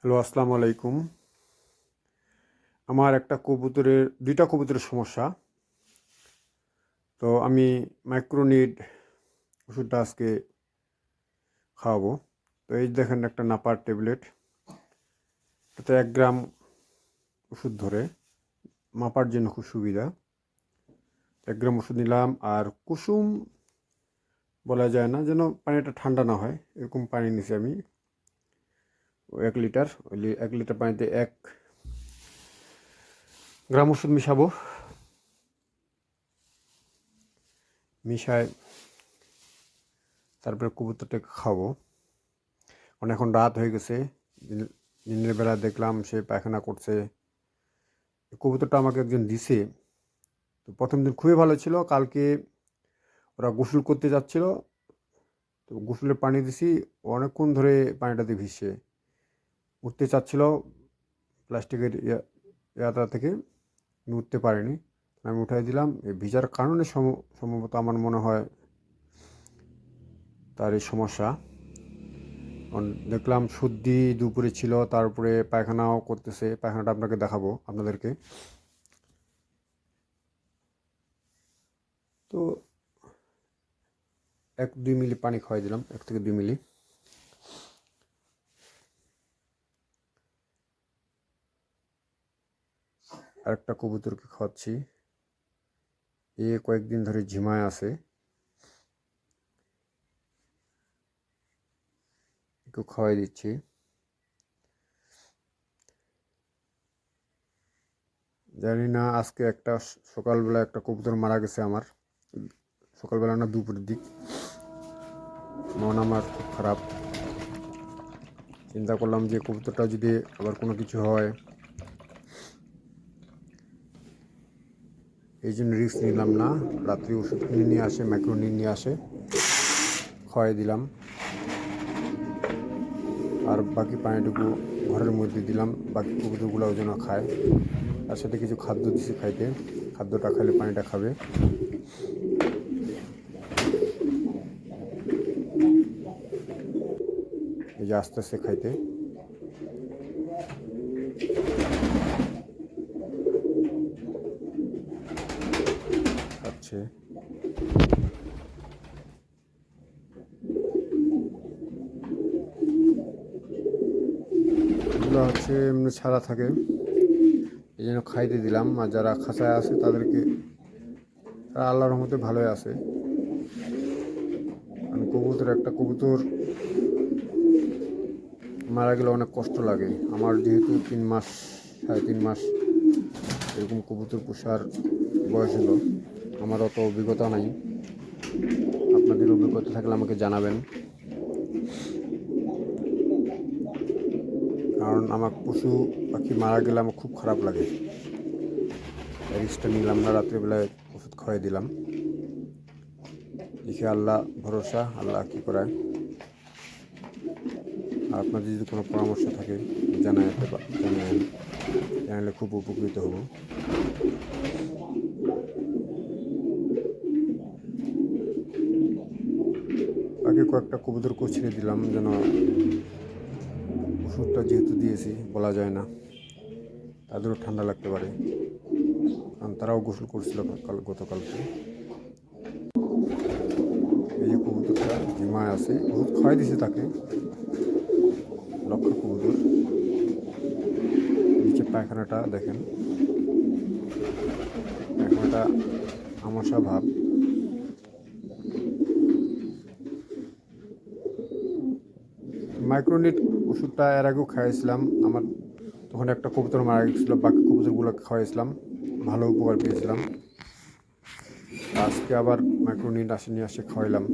Hello, আসসালামু আলাইকুম। আমার একটা কবুতরের, দুইটা কবুতরের সমস্যা। তো আমি মাইক্রোনিড ওষুধটা আজকে খাওয়াবো। তো এই দেখেন একটা নাপার ট্যাবলেট। এটাতে এক গ্রাম ওষুধ ধরে। মাপার জন্য খুব সুবিধা। এক গ্রাম ওষুধ নিলাম আর কুসুম বলা যায় না, যেন পানিটা ঠান্ডা না হয়, এরকম পানি নিছি আমি। এক লিটার, ওই এক লিটার পানিতে এক গ্রাম ওষুধ মিশাবো। মিশায় তারপরে কবুতরটাকে খাব কারণ এখন রাত হয়ে গেছে, দিন- দিনের বেলা দেখলাম সে পায়খানা করছে। কবুতরটা আমাকে একজন দিছে। তো প্রথম দিন খুবই ভালো ছিল, কালকে ওরা গোসল করতে যাচ্ছিল। তো গোসলের পানি দিছি, অনেকক্ষণ ধরে পানিটাতে ভিজছে। উঠতে চাচ্ছিল, প্লাস্টিকের ইয়া- ইয়াটা থেকে উঠতে পারেনি। আমি উঠাই দিলাম। এই ভিজার কারণে সম- সম্ভবত আমার মনে হয় তার এই সমস্যা দেখলাম সর্দি দুপুরে ছিল, তারপরে পায়খানাও করতেছে। পায়খানাটা আপনাকে দেখাবো আপনাদেরকে। তো এক দুই মিলি পানি খাওয়াই দিলাম, এক থেকে দুই মিলি। আরেকটা কবুতরকে খাওয়াচ্ছি। এ কয়েকদিন ধরে ঝিমায় আছে। একটু খাওয়াই দিচ্ছি। জানি না, আজকে একটা সকালবেলা একটা কবুতর মারা গেছে আমার। সকালবেলা না, দুপুরের দিক। মন আমার খুব খারাপ। চিন্তা করলাম যে কবুতরটা যদি আবার কোনো কিছু হয় এই জন্য রিস্ক নিলাম না। রাত্রি ওষুধ কিনে নিয়ে আসে, ম্যাক্রোনিন নিয়ে আসে। খাওয়াই দিলাম। আর বাকি পানিটুকু ঘরের মধ্যে দিলাম। বাকি কবুতরগুলোও যেন খায়। তার সাথে কিছু খাদ্য দিছি খাইতে। খাদ্যটা খাইলে পানিটা খাবে। এই যে আস্তে আস্তে খাইতে। খাচ্ছে এগুলো হচ্ছে এমনি ছাড়া থাকে। এই জন্য খাইতে দিলাম। আর যারা খাঁচায় আছে তাদেরকে, তারা আল্লাহর রহমতে ভালোই আছে। কারণ কবুতর, একটা কবুতর মারা গেলে অনেক কষ্ট লাগে। আমার যেহেতু তিন মাস, সাড়ে তিন মাস এরকম কবুতর পোষার বয়স হলো। আমার অত অভিজ্ঞতা নাই। আপনাদের অভিজ্ঞতা থাকলে আমাকে জানাবেন। কারণ আমার পশু পাখি মারা গেলে আমার খুব খারাপ লাগে। রিক্সটা নিলাম না, রাত্রিবেলায় ওষুধ খাওয়াই দিলাম। দেখি আল্লাহ ভরসা, আল্লাহ কী করায়। আর আপনাদের যদি কোনো পরামর্শ থাকে, জানাতে জানাবেন। জানালে খুব উপকৃত হব। আগে কয়েকটা কবুতরকে ছেড়ে দিলাম যেন ওষুধটা যেহেতু দিয়েছি, বলা যায় না। তাদেরও ঠান্ডা লাগতে পারে। কারণ তারাও গোসল করছিল কাল, গতকালকে। এই যে কবুতরটা জিমায় আছে, ওষুধ খাওয়াই দিছে তাকে। লক্ষ্য কবুতর। নিচে পায়খানাটা দেখেন। পায়খানাটা আমাশা ভাব। মাইক্রোনিট ওষুধটা এর আগেও খাইয়েছিলাম। আমার তখন একটা কবুতর মারা গেছিল, বাকি কবুতরগুলো খাওয়াইছিলাম। ভালো উপকার পেয়েছিলাম। আজকে আবার মাইক্রোনিট আসে নিয়ে আসে খাওয়াইলাম।